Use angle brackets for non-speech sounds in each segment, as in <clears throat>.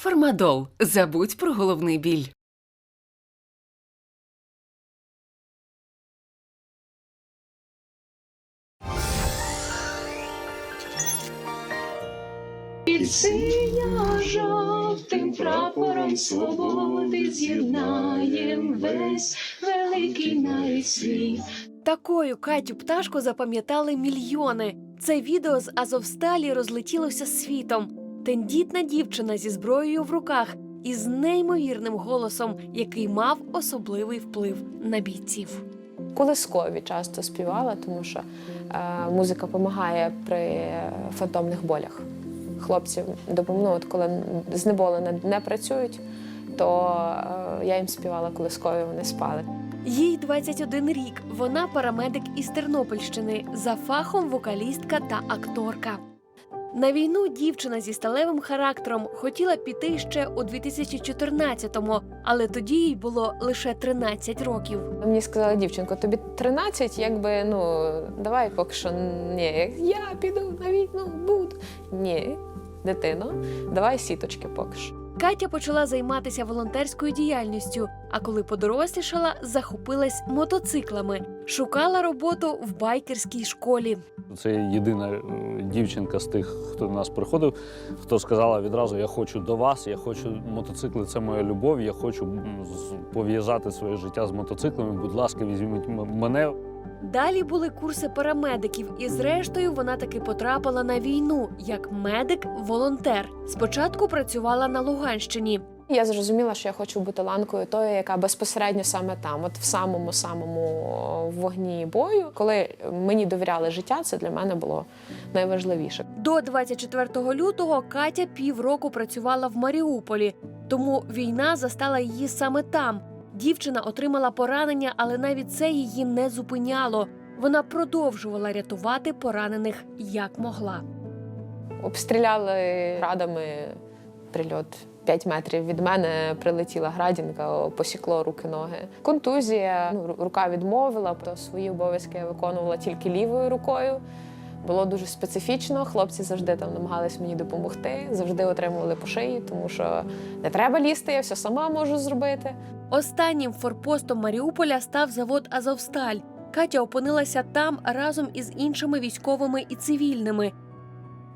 Фармадол. Забудь про головний біль. Під синьо-жовтим прапором свободи з'єднаєм весь великий навіть світ. Такою Катю пташку запам'ятали мільйони. Це відео з Азовсталі розлетілося світом. Тендітна дівчина зі зброєю в руках і з неймовірним голосом, який мав особливий вплив на бійців. Колискові часто співала, тому що е, музика допомагає при фантомних болях. Хлопців допомогу, от коли знеболені не працюють, то е, я їм співала колискові, вони спали. Їй 21 рік. Вона парамедик із Тернопільщини, за фахом вокалістка та акторка. На війну дівчина зі сталевим характером хотіла піти ще у 2014-му, але тоді їй було лише 13 років. Мені сказала дівчинко, тобі 13, якби ну давай поки що ні, я піду на війну, буду. Ні, дитино, давай сіточки поки що. Катя почала займатися волонтерською діяльністю, а коли подорослішала, захопилась мотоциклами, шукала роботу в байкерській школі. Це єдина е, дівчинка з тих, хто до нас приходив, хто сказала відразу: Я хочу до вас, я хочу мотоцикли, це моя любов. Я хочу пов'язати своє життя з мотоциклами. Будь ласка, візьміть мене. Далі були курси парамедиків, і зрештою вона таки потрапила на війну як медик-волонтер. Спочатку працювала на Луганщині. Я зрозуміла, що я хочу бути ланкою тою, яка безпосередньо саме там, от в самому самому вогні бою. Коли мені довіряли життя, це для мене було найважливіше. До 24 лютого Катя півроку працювала в Маріуполі, тому війна застала її саме там. Дівчина отримала поранення, але навіть це її не зупиняло. Вона продовжувала рятувати поранених як могла. Обстріляли градами прильот. 5 метрів від мене прилетіла градінка, посікло руки ноги. Контузія, ну, рука відмовила, то свої обов'язки я виконувала тільки лівою рукою. Було дуже специфічно. Хлопці завжди там намагались мені допомогти, завжди отримували по шиї, тому що не треба лізти, я все сама можу зробити. Останнім форпостом Маріуполя став завод Азовсталь. Катя опинилася там разом із іншими військовими і цивільними.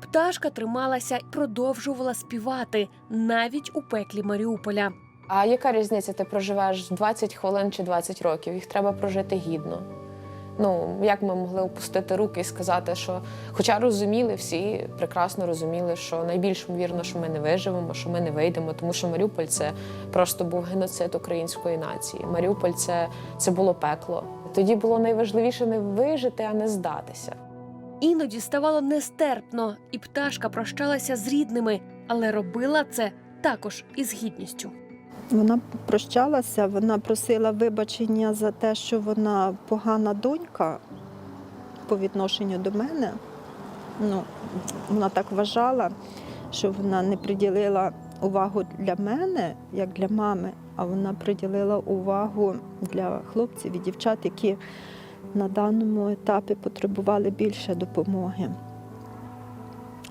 Пташка трималася і продовжувала співати навіть у пеклі Маріуполя. А яка різниця? Ти проживеш 20 хвилин чи 20 років? Їх треба прожити гідно. Ну, як ми могли опустити руки і сказати, що, хоча розуміли, всі прекрасно розуміли, що найбільш ймовірно, що ми не виживемо, що ми не вийдемо, тому що Маріуполь це просто був геноцид української нації. Маріуполь це, це було пекло. Тоді було найважливіше не вижити, а не здатися. Іноді ставало нестерпно, і пташка прощалася з рідними, але робила це також із гідністю. Вона прощалася, вона просила вибачення за те, що вона погана донька по відношенню до мене. Ну, вона так вважала, що вона не приділила увагу для мене, як для мами, а вона приділила увагу для хлопців і дівчат, які на даному етапі потребували більше допомоги.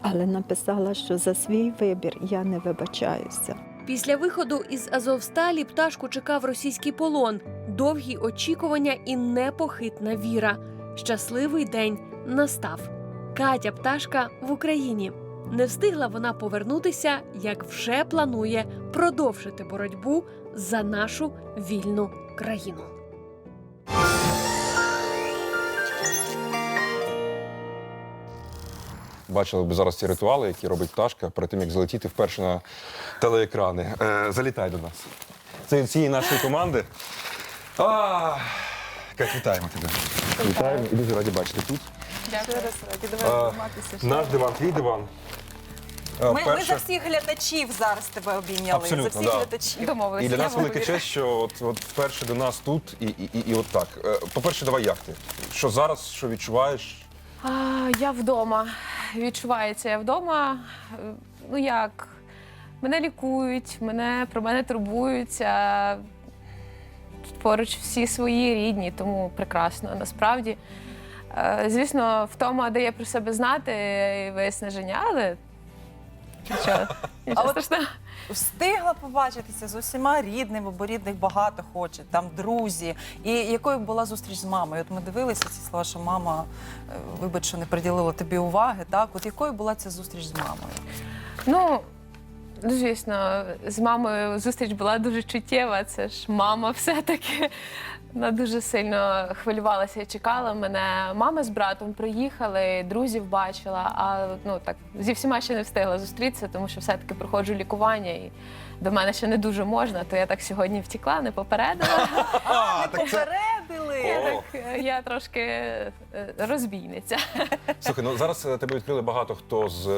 Але написала, що за свій вибір я не вибачаюся. Після виходу із Азовсталі пташку чекав російський полон, довгі очікування і непохитна віра. Щасливий день настав. Катя пташка в Україні. Не встигла вона повернутися, як вже планує продовжити боротьбу за нашу вільну країну. Бачили б зараз ці ритуали, які робить пташка перед тим, як залетіти вперше на телеекрани. Е, залітай до нас. Це від всієї нашої команди. А, Кать, вітаємо тебе. Вітаємо і дуже раді бачити тут. Дякую. Наш диван, твій диван. Е, Ми, ми за всіх глядачів зараз тебе обійняли. Абсолютно, за всіх да. глядачів. І для нас велика честь, що от, от вперше до нас тут і, і, і, і от так. Е, По-перше, давай як ти? Що зараз, що відчуваєш? А, я вдома. Відчувається, я вдома. Ну як? Мене лікують, мене про мене турбуються. Тут Поруч всі свої рідні, тому прекрасно насправді. Е, Звісно, втома дає про себе знати і виснаження, але нічого, нічого страшного. Встигла побачитися з усіма рідними, бо рідних багато хоче, там друзі. І якою була зустріч з мамою? От ми дивилися ці слова, що мама, е, вибач, що не приділила тобі уваги. Так, от якою була ця зустріч з мамою? Ну, ну, звісно, з мамою зустріч була дуже чуттєва. Це ж мама все-таки. Вона дуже сильно хвилювалася і чекала мене. Мама з братом приїхали, друзів бачила, а ну так зі всіма ще не встигла зустрітися, тому що все-таки проходжу лікування і до мене ще не дуже можна, то я так сьогодні втекла, не попередила. <laughs> А, так О. Так, е, я трошки е, розбійниця. <laughs> Слухай, ну зараз е, тебе відкрили багато хто з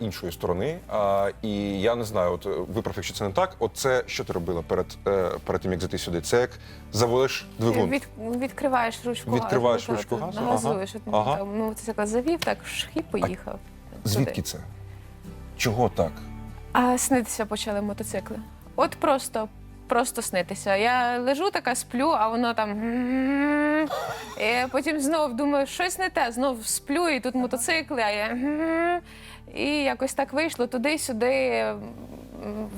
іншої сторони. А, і я не знаю, от виправ, якщо це не так, от це що ти робила перед, перед тим, як зайти сюди? Це як заводиш двигун. Від, відкриваєш ручку Відкриваєш газу, ручку газу, газуєш. ага, ага. Ну, це так завів, так і поїхав. Звідки це? Чого так? А снитися почали мотоцикли. От просто, просто снитися. Я лежу така, сплю, а воно там. І потім знов думаю, щось не те, знов сплю, і тут мотоцикли, а я. І якось так вийшло туди-сюди.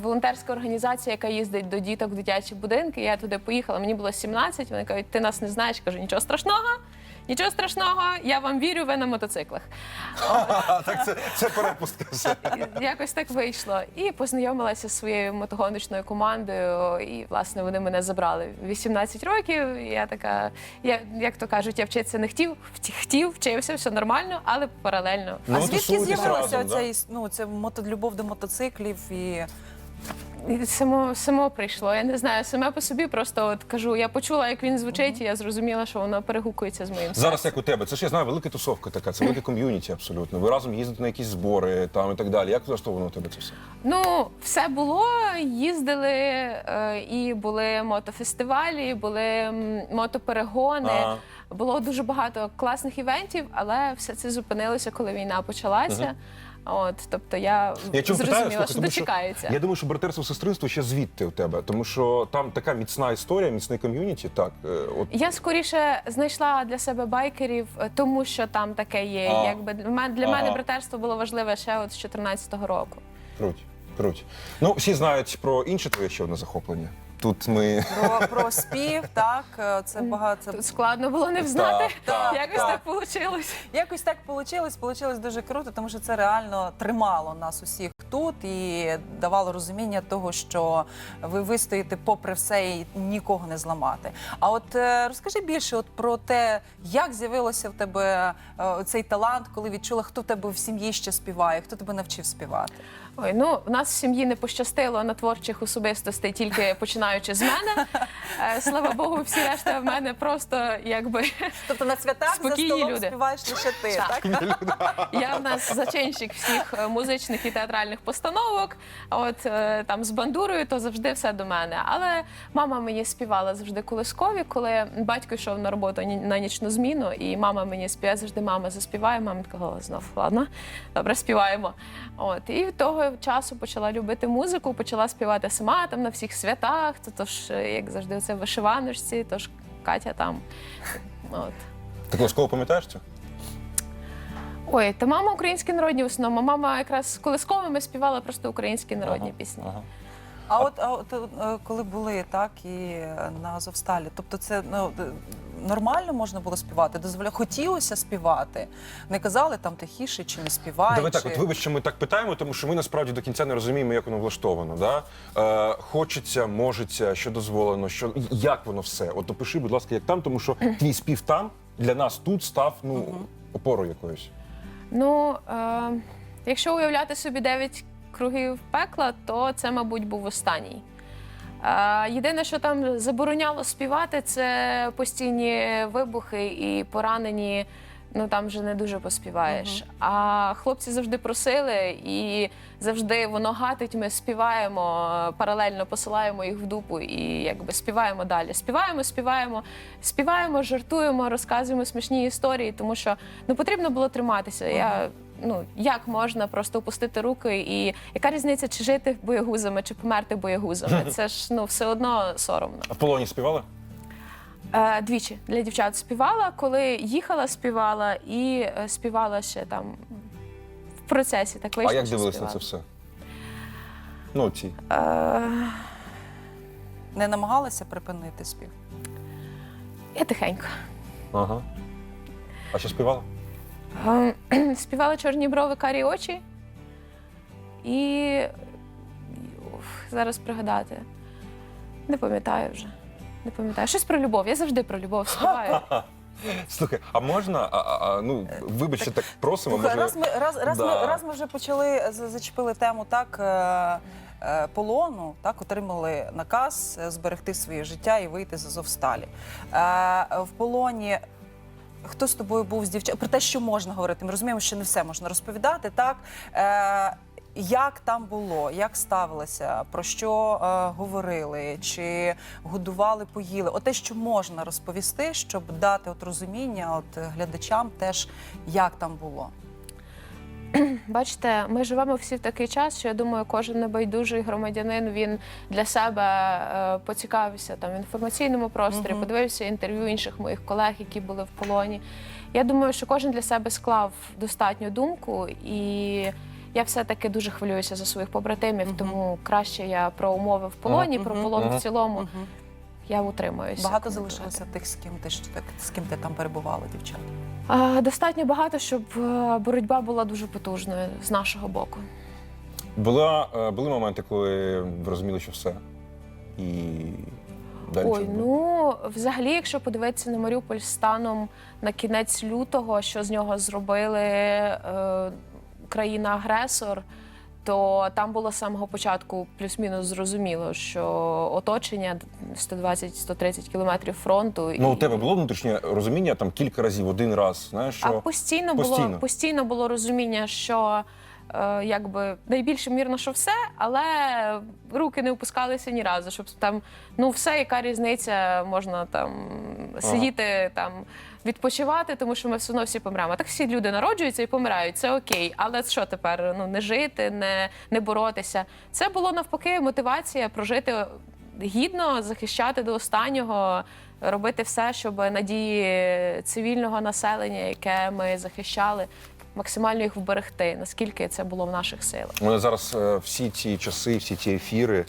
Волонтерська організація, яка їздить до діток в дитячі будинки. Я туди поїхала. Мені було 17, Вони кажуть, ти нас не знаєш. Кажу, нічого страшного, нічого страшного. Я вам вірю, ви на мотоциклах. <laughs> Так це, це перепустка. все. Якось так вийшло. І познайомилася зі своєю мотогоночною командою. І власне вони мене забрали. 18 років. і Я така, я, як то кажуть, я вчитися не хотів, вті- хотів, вчився, все нормально, але паралельно. Ну, а ви звідки тусуєтесь з'явилася разом, да? оця іс- ну, це мото, любов до мотоциклів І само, само прийшло. Я не знаю, саме по собі просто от кажу, я почула, як він звучить, і я зрозуміла, що воно перегукується з моїм Зараз як у тебе, це ж я знаю, велика тусовка така, це велике ком'юніті абсолютно. Ви разом їздите на якісь збори там і так далі. Як влаштовано у тебе це все? Ну, все було. Їздили е, і були мотофестивалі, були мотоперегони. Ага. Було дуже багато класних івентів, але все це зупинилося, коли війна почалася. От, тобто я, Я чому питаю, зрозуміла, слухай, що тому що дочекається. я думаю, що братерство сестринство ще звідти у тебе, тому що там така міцна історія, міцний ком'юніті. Так, е, от Я скоріше знайшла для себе байкерів, е, тому що там таке є. А. Якби для мене для Ага. мене братерство було важливе ще от з 14-го року. круть, круть. Ну всі знають про інше твоє ще одне захоплення. Тут ми про, про спів, так, е, це багато. Тут складно було не взнати. так, Якось так. так вийшло. Якось так вийшло, вийшло дуже круто, тому що це реально тримало нас усіх тут і давало розуміння того, що ви вистоїте попри все і нікого не зламати. А от е, розкажи більше от про те, як з'явилося в тебе е, цей талант, коли відчула, хто в тебе в сім'ї ще співає, хто тебе навчив співати. Ой, ну в нас в сім'ї не пощастило на творчих особистостей, тільки <laughs> починаючи з мене. Е, Слава Богу, всі решта в мене просто якби Тобто на святах Спокійні за столом люди. співаєш лише ти, Так. так? я в нас зачинщик всіх музичних і театральних постановок. От е, там з бандурою, то завжди все до мене. Але мама мені співала завжди колискові, коли батько йшов на роботу на нічну зміну, і мама мені співає завжди. Мама заспіває. Мама така знов ладно, добре, співаємо. От і того часу почала любити музику, почала співати сама там на всіх святах. То тож, е, як завжди, це вишиваночці, тож Катя там. От. ти колосково пам'ятаєш це? Ой, та мама українські народні в основному. Мама якраз з колисковими співала просто українські народні Ага, пісні. ага. А от, а от е, коли були так і на Азовсталі, тобто це ну, д- нормально можна було співати? Дозволя... Хотілося співати. Не казали там тихіше чи не співай. Давай чи... так, от вибач, що ми так питаємо, тому що ми насправді до кінця не розуміємо, як воно влаштовано. Да? Е, хочеться, можеться, що дозволено, що як воно все. От опиши, будь ласка, як там, тому що твій спів там для нас тут став ну опорою якоюсь. Ну, е, якщо уявляти собі дев'ять кругів пекла, то це, мабуть, був останній. Е, єдине, що там забороняло співати, це постійні вибухи і поранені. Ну там вже не дуже поспіваєш. А хлопці завжди просили, і завжди воно гатить. Ми співаємо паралельно, посилаємо їх в дупу і якби співаємо далі. Співаємо, співаємо, співаємо, жартуємо, розказуємо смішні історії, тому що ну потрібно було триматися. Я ну як можна просто опустити руки, і яка різниця, чи жити боягузами, чи померти боягузами? <laughs> Це ж ну все одно соромно. А в полоні співали? Е, двічі для дівчат співала, коли їхала, співала і е, співала ще там в процесі. Так вийшло. а як що дивились на співала. це все? Ну, ці. Е, Не намагалися припинити спів? я тихенько. Ага. А що співала? Е, <clears throat> Співала чорні брови, карі очі. І уф, зараз пригадати. Не пам'ятаю вже. Не пам'ятаю. Щось про любов. Я завжди про любов співаю. <laughs> Слухай, а можна, а, а, а, ну, вибач, що так просимо, Слухай, може... раз ми раз, раз, Да. ми раз ми вже почали за- зачепили тему так. е, е, Полону так отримали наказ е, зберегти своє життя і вийти з Азовсталі. Е, в полоні хто з тобою був з дівчат? Про те, що можна говорити. Ми розуміємо, що не все можна розповідати. Так е, як там було, як ставилися, про що е, говорили, чи годували, поїли? От те, що можна розповісти, щоб дати от розуміння от глядачам, теж як там було. <clears throat> Бачите, ми живемо всі в такий час, що я думаю, кожен небайдужий громадянин він для себе е, поцікавився там в інформаційному просторі, Мгм. подивився інтерв'ю інших моїх колег, які були в полоні. Я думаю, що кожен для себе склав достатню думку, і я все-таки дуже хвилююся за своїх побратимів, Мгм. тому краще я про умови в полоні, про Мгм. полон Мгм. в цілому. Мгм. Я утримуюся. Багато залишилося тих, з ким ти ж з ким ти там перебувала, дівчат. А, Достатньо багато, щоб е, боротьба була дуже потужною з нашого боку. Була, е, були моменти, коли ви розуміли, що все. І далі Ой, ну взагалі, якщо подивитися на Маріуполь станом на кінець лютого, що з нього зробили е, країна-агресор, то там було з самого початку плюс-мінус зрозуміло, що оточення 120-130 кілометрів фронту. Ну, і- у тебе було внутрішнє розуміння там кілька разів, один раз, знаєш, А що постійно, Постійно. було постійно було розуміння, що якби найбільше мірно, що все, але руки не опускалися ні разу, щоб там ну все, яка різниця, можна там сидіти там. Відпочивати, тому що ми все одно всі помремо. Так всі люди народжуються і помирають. Це окей. Але що тепер? Ну не жити, не, не боротися. Це було навпаки мотивація прожити гідно, захищати до останнього, робити все, щоб надії цивільного населення, яке ми захищали, максимально їх вберегти, наскільки це було в наших силах. у мене зараз е, всі ці часи, всі ці ефіри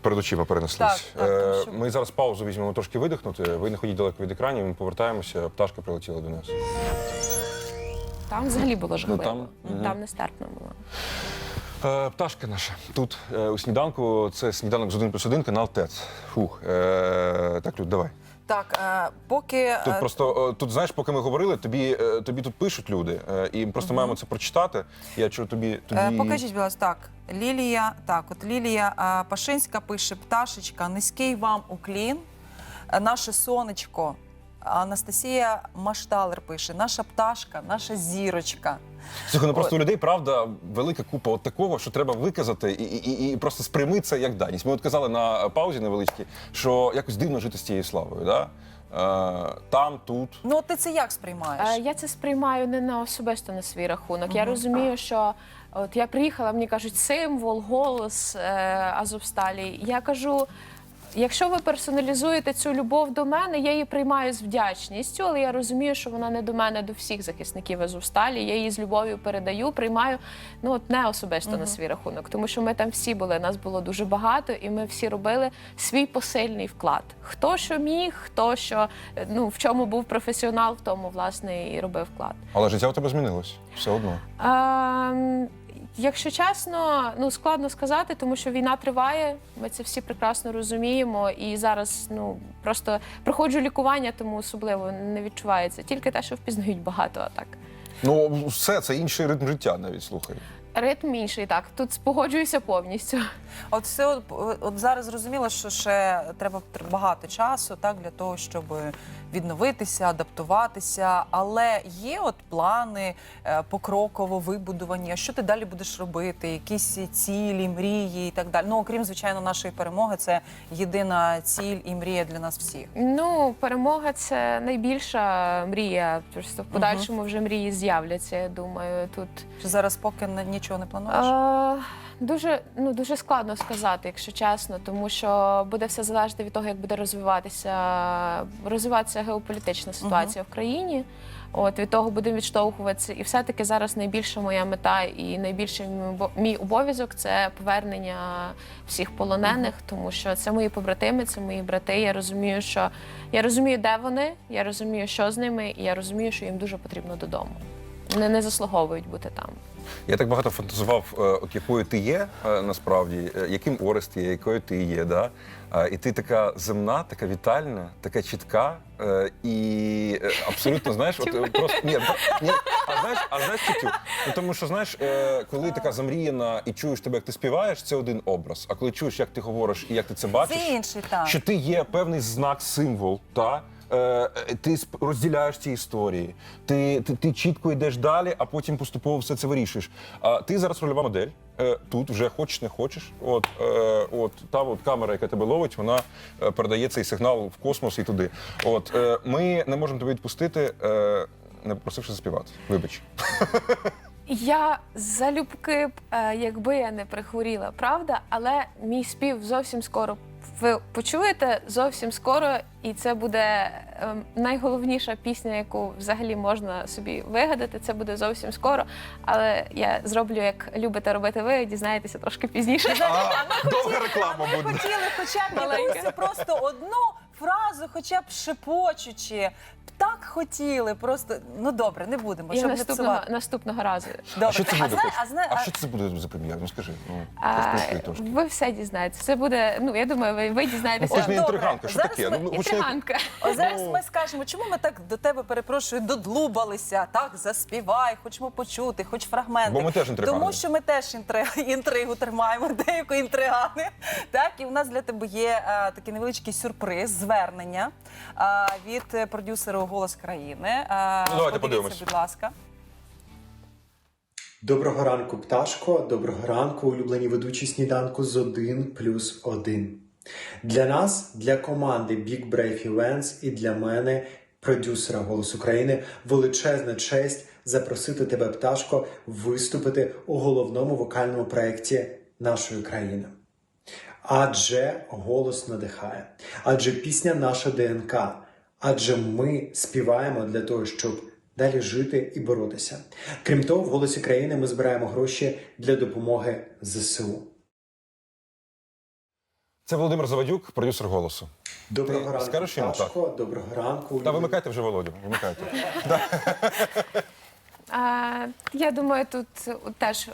перед очима перенеслись. Так, так, тому Е, що- Ми зараз паузу візьмемо трошки видихнути. Ви не ходіть далеко від екранів, ми повертаємося. Пташка прилетіла до нас. Там взагалі було жахливо. там, Ну, мгм. нестерпно було. Е, Пташка наша тут е, у сніданку. Це сніданок з 1 плюс 1, канал ТЕЦ. Фух. Е, Так, Люд, давай. Так, е, поки Тут е, просто е, тут, знаєш, поки ми говорили, тобі, е, тобі тут пишуть люди, і ми просто маємо це прочитати. Я чую тобі тобі. Покажіть, будь ласка, так. Лілія, так, от Лілія Пашинська пише: пташечка, низький вам уклін. Наше сонечко. Анастасія Машталер пише: наша пташка, наша зірочка. Слухай, ну просто у людей правда велика купа от такого, що треба виказати, і, і, і- і просто сприйми це як даність. Ми от казали на паузі невеличкій, що якось дивно жити з цією славою. Да? Е, там, тут. Ну, от ти це як сприймаєш? Е, Я це сприймаю не на особисто на свій рахунок. Я розумію, що от я приїхала, мені кажуть, символ, голос е, Азовсталі. Я кажу. Якщо ви персоналізуєте цю любов до мене, я її приймаю з вдячністю, але я розумію, що вона не до мене, до всіх захисників Азовсталі. Я її з любов'ю передаю, приймаю ну от не особисто на свій рахунок, тому що ми там всі були, нас було дуже багато, і ми всі робили свій посильний вклад. Хто що міг, хто що е, ну в чому був професіонал, в тому власне і робив вклад. Але життя у тебе змінилось все одно. Ем, Якщо чесно, ну складно сказати, тому що війна триває. Ми це всі прекрасно розуміємо. І зараз ну просто проходжу лікування, тому особливо не відчувається. Тільки те, що впізнають багато, а так. Ну, все, це інший ритм життя навіть слухай. Ритм інший, так. Тут погоджуюся повністю. От все от, от зараз зрозуміло, що ще треба багато часу, так для того, щоб відновитися, адаптуватися. Але є от плани е, покроково вибудовані. А що ти далі будеш робити? Якісь цілі, мрії і так далі. Ну окрім звичайно нашої перемоги, це єдина ціль і мрія для нас всіх. Ну, перемога це найбільша мрія. Просто в подальшому вже мрії з'являться. Я думаю, тут Чи зараз поки нічого не плануєш? Е, Дуже, ну, дуже складно сказати, якщо чесно, тому що буде все залежати від того, як буде розвиватися, розвиватися геополітична ситуація в країні. От від того будемо відштовхуватися. І все-таки зараз найбільша моя мета і найбільший мій мій обов'язок це повернення всіх полонених, тому що це мої побратими, це мої брати. Я розумію, що я розумію, де вони, я розумію, що з ними, і я розумію, що їм дуже потрібно додому. Вони не заслуговують бути там. Я так багато фантазував, е, от якою ти є е, насправді, е, яким Орест є, якою ти є. Да? І ти така земна, така вітальна, така чітка е, і е, абсолютно знаєш, от е, просто ні, ні, а знаєш, а знаєш Тютю? Ну тому що знаєш, е, коли така замріяна і чуєш тебе, як ти співаєш, це один образ. А коли чуєш, як ти говориш і як ти це бачиш, Це інший, так. що ти є певний знак, символ, та ти розділяєш ці історії, ти, ти, ти чітко йдеш далі, а потім поступово все це вирішуєш. А ти зараз рольова модель. е, Тут вже хочеш, не хочеш. От, е, от та от камера, яка тебе ловить, вона е, передає цей сигнал в космос і туди. От е, ми не можемо тебе відпустити, е, не попросивши заспівати. Вибач. Я залюбки е, якби я не прихворіла, правда, але мій спів зовсім скоро. Ви почуєте зовсім скоро, і це буде ем, найголовніша пісня, яку взагалі можна собі вигадати. Це буде зовсім скоро. Але я зроблю, як любите робити ви, дізнаєтеся трошки пізніше. Довга реклама буде. Хотіли хоча б просто одну фразу, хоча б шепочучи. Так хотіли, просто ну добре, не будемо. І щоб не наступного, псувати. наступного разу. Добре. А що це буде? зна- а зна- А а- що це буде за прем'єр? Ну скажи, ну А, трошки. ви все дізнаєтеся. Це буде, ну я думаю, ви, ви Ну, дізнаєтеся. кожна добре. інтриганка, що Зараз таке? ми- Ну, хоч Інтриганка. О, зараз Ну. ми скажемо, чому ми так до тебе перепрошую, додлубалися. Так, заспівай, хочемо почути, хоч фрагменти. Бо ми теж інтригани. Тому що ми теж інтри- <laughs> інтригу тримаємо, деяку інтригани. Так, і у нас для тебе є а, такий невеличкий сюрприз, звернення а, від е, продюсера «Голос країни. Ну, давайте подивимось. будь ласка. Доброго ранку, пташко. Доброго ранку, улюблені ведучі сніданку з 1 плюс 1. Для нас, для команди Big Brave Events і для мене, продюсера Голос України, величезна честь запросити тебе, пташко, виступити у головному вокальному проєкті нашої країни. Адже голос надихає, адже пісня наша ДНК, адже ми співаємо для того, щоб далі жити і боротися. Крім того, в голосі країни ми збираємо гроші для допомоги ЗСУ. Це Володимир Завадюк, продюсер голосу. Доброго Ти ранку, скажеш йому Пташко, доброго ранку. Та вимикайте вже Володю. Вимикайте. <laughs> А, я думаю, тут теж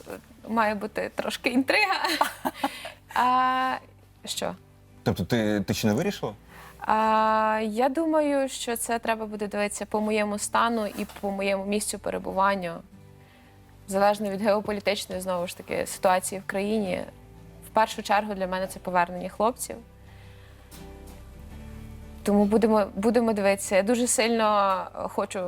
має бути трошки інтрига. <laughs> А, що? Тобто, ти, ти ще не вирішила? А, я думаю, що це треба буде дивитися по моєму стану і по моєму місцю перебування. Залежно від геополітичної знову ж таки ситуації в країні. В першу чергу для мене це повернення хлопців. Тому будемо, будемо дивитися. Я дуже сильно хочу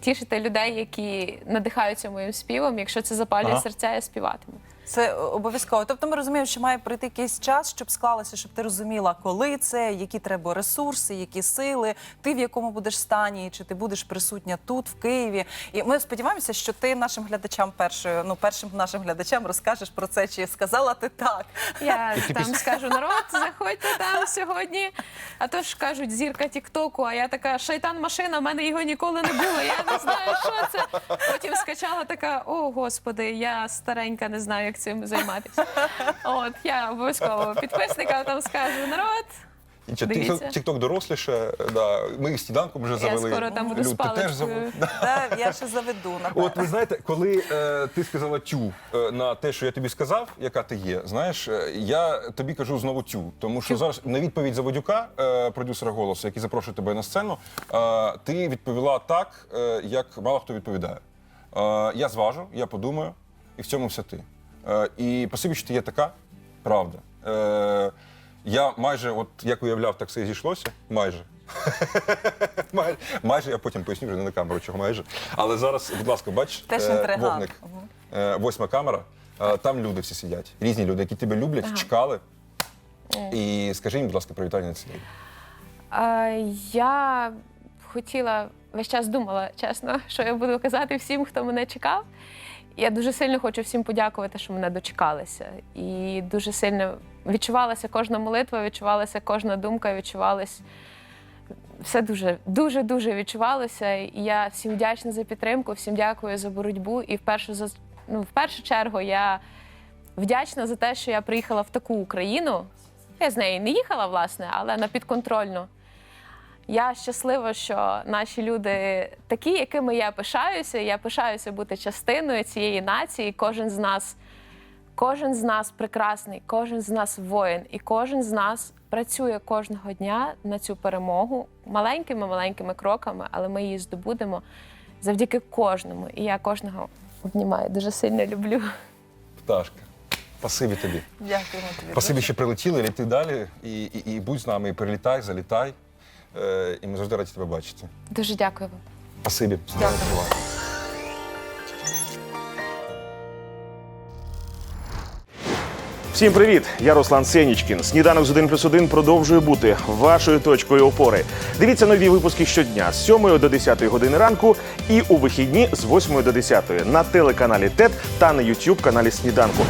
тішити людей, які надихаються моїм співом. Якщо це запалює Ага. серця, я співатиму. Це обов'язково. Тобто ми розуміємо, що має пройти якийсь час, щоб склалося, щоб ти розуміла, коли це, які треба ресурси, які сили, ти в якому будеш стані, чи ти будеш присутня тут, в Києві. І ми сподіваємося, що ти нашим глядачам першою, ну першим нашим глядачам розкажеш про це, чи сказала ти так. Я <laughs> там скажу народ, заходьте там сьогодні. А то ж кажуть зірка Тіктоку, а я така шайтан машина, в мене його ніколи не було. Я не знаю, що це. Потім скачала така: о господи, я старенька, не знаю, як цим займатися. <laughs> От я обов'язково підписникам там скажу народ. Тік-ток доросліше, да. ми сніданком вже завели. Я скоро там буду з Люд, ти теж зав- паличкою. Та, <laughs> я ще заведу напевно. От ви знаєте, коли е, ти сказала тю е, на те, що я тобі сказав, яка ти є, знаєш, е, я тобі кажу знову тю. Тому що зараз на відповідь Заводюка, е, продюсера голосу, який запрошує тебе на сцену, е, ти відповіла так, е, як мало хто відповідає. Е, я зважу, я подумаю, і в цьому все ти. Е, і спасибі, що ти є така, правда. Е, я майже, от як уявляв, так все і зійшлося. Майже. <laughs> майже. Майже я потім поясню вже не на камеру, чого майже. Але зараз, будь ласка, бач, Теж е, вогник. Е, восьма камера. Е, Там люди всі сидять. Різні люди, які тебе люблять, чекали. І скажи їм, будь ласка, привітання на цій. А, я хотіла весь час думала, чесно, що я буду казати всім, хто мене чекав. Я дуже сильно хочу всім подякувати, що мене дочекалися. І дуже сильно відчувалася кожна молитва, відчувалася кожна думка, відчувалась все дуже, дуже, дуже відчувалося. І я всім вдячна за підтримку, всім дякую за боротьбу. І в першу, за- ну, в першу чергу я вдячна за те, що я приїхала в таку Україну. Я з неї не їхала, власне, але на підконтрольну. Я щаслива, що наші люди такі, якими я пишаюся. Я пишаюся бути частиною цієї нації. Кожен з нас, кожен з нас прекрасний, кожен з нас воїн, і кожен з нас працює кожного дня на цю перемогу маленькими маленькими кроками, але ми її здобудемо завдяки кожному. І я кожного обнімаю. Дуже сильно люблю. Пташка. Спасибі тобі. Дякуємо тобі. Спасибі, що прилетіли, літи далі. І, і, і будь з нами, і прилітай, залітай. Е, і ми завжди раді тебе бачити. Дуже дякую вам. Спасибі. Дякую. Всім привіт! Я Руслан Сенічкін. Сніданок з 1 плюс 1 продовжує бути вашою точкою опори. Дивіться нові випуски щодня з 7 до 10 години ранку і у вихідні з 8 до 10 на телеканалі ТЕТ та на YouTube каналі Сніданку.